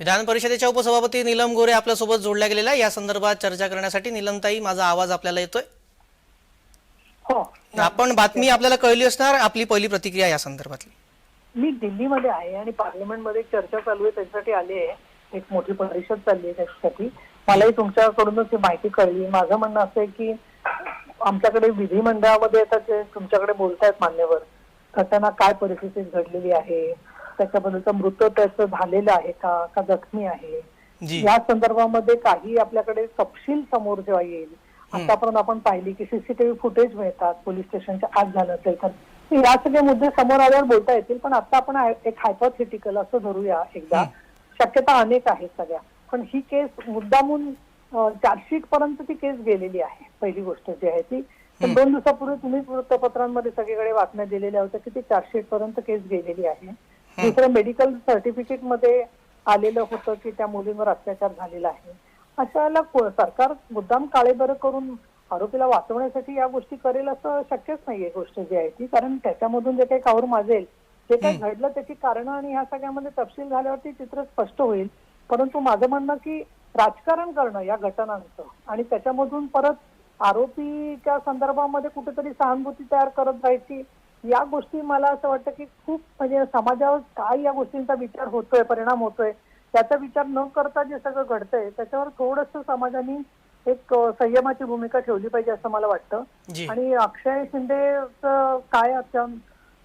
विधान परिषदेच्या उपसभापती नीलम गोरे आपल्यासोबत जोडल्या गेलेल्या. या संदर्भात चर्चा करण्यासाठी नीलमताई माझा आवाज आपल्याला येतोय? हो. आपण बातमी आपल्याला कळली असणार आपली पहिली प्रतिक्रिया या संदर्भातली. मी दिल्लीमध्ये आहे आणि पार्लमेंटमध्ये चर्चा चालू आहे त्याच्यासाठी आले आहे. एक मोठी परिषद चालली आहे त्याच्यासाठी. मलाही तुमच्याकडूनच ही माहिती कळली. माझं म्हणणं असं आहे की आमच्याकडे विधिमंडळामध्ये आता जे तुमच्याकडे बोलतायत मान्यवर तर त्यांना काय परिस्थिती घडलेली आहे? त्याच्याबद्दलचं मृत त्याचं झालेलं आहे का का जखमी आहे? या संदर्भामध्ये काही आपल्याकडे तपशील समोर जेव्हा येईल आतापर्यंत आपण पाहिली की सीसीटीव्ही फुटेज मिळतात पोलीस स्टेशनच्या आत झालं असेल तर या सगळे मुद्दे समोर आल्यावर बोलता येतील पण आता आपण एक हायपोथेटिकल असं धरूया एकदा. शक्यता अनेक आहेत सगळ्या. पण ही केस मुद्दामून चार्जशीट पर्यंत ती केस गेलेली आहे. पहिली गोष्ट जी आहे ती. दोन दिवसापूर्वी तुम्ही वृत्तपत्रांमध्ये सगळीकडे बातम्या दिलेल्या होत्या की ती चार्जशीट पर्यंत केस गेलेली आहे. दुसरं मेडिकल सर्टिफिकेटमध्ये आलेलं होतं की त्या मुलींवर अत्याचार झालेला आहे. अशा वेळेला को- सरकार मुद्दाम काळेबरं करून आरोपीला वाचवण्यासाठी या गोष्टी करेल असं शक्यच नाहीये गोष्ट जी आहे ती. कारण त्याच्यामधून जे काही कावर माजेल जे काही घडलं त्याची कारणं आणि ह्या सगळ्यामध्ये तपशील झाल्यावरती चित्र स्पष्ट होईल. परंतु माझं म्हणणं की राजकारण करणं या घटनांचं आणि त्याच्यामधून परत आरोपीच्या संदर्भामध्ये कुठेतरी सहानुभूती तयार करत राहायची या गोष्टी मला असं वाटतं की खूप म्हणजे समाजावर काय या गोष्टींचा विचार होतोय परिणाम होतोय त्याचा विचार न करता जे सगळं घडतंय त्याच्यावर थोडस समाजाने एक संयमाची भूमिका ठेवली पाहिजे असं मला वाटतं. आणि अक्षय शिंदे काय आता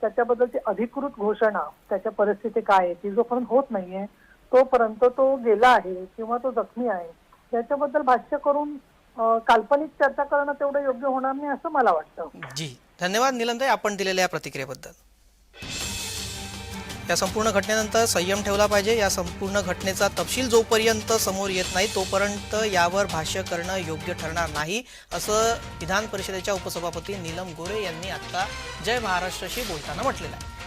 त्याच्याबद्दलची अधिकृत घोषणा त्याच्या परिस्थिती काय आहे ती जोपर्यंत होत नाहीये तोपर्यंत तो गेला आहे किंवा तो जखमी आहे त्याच्याबद्दल भाष्य करून काल्पनिक चर्चा करणं तेवढं योग्य होणार नाही असं मला वाटतं. जी धन्यवाद नीलमताई आपण दिलेल्या या प्रतिक्रियेबद्दल. या संपूर्ण घटनेनंतर संयम ठेवला पाहिजे. या संपूर्ण घटनेचा तपशील जोपर्यंत समोर येत नाही तोपर्यंत यावर भाष्य करणं योग्य ठरणार नाही असं विधान परिषदेच्या उपसभापती नीलम गोरे यांनी आता जय महाराष्ट्रशी बोलताना म्हटलेलं आहे.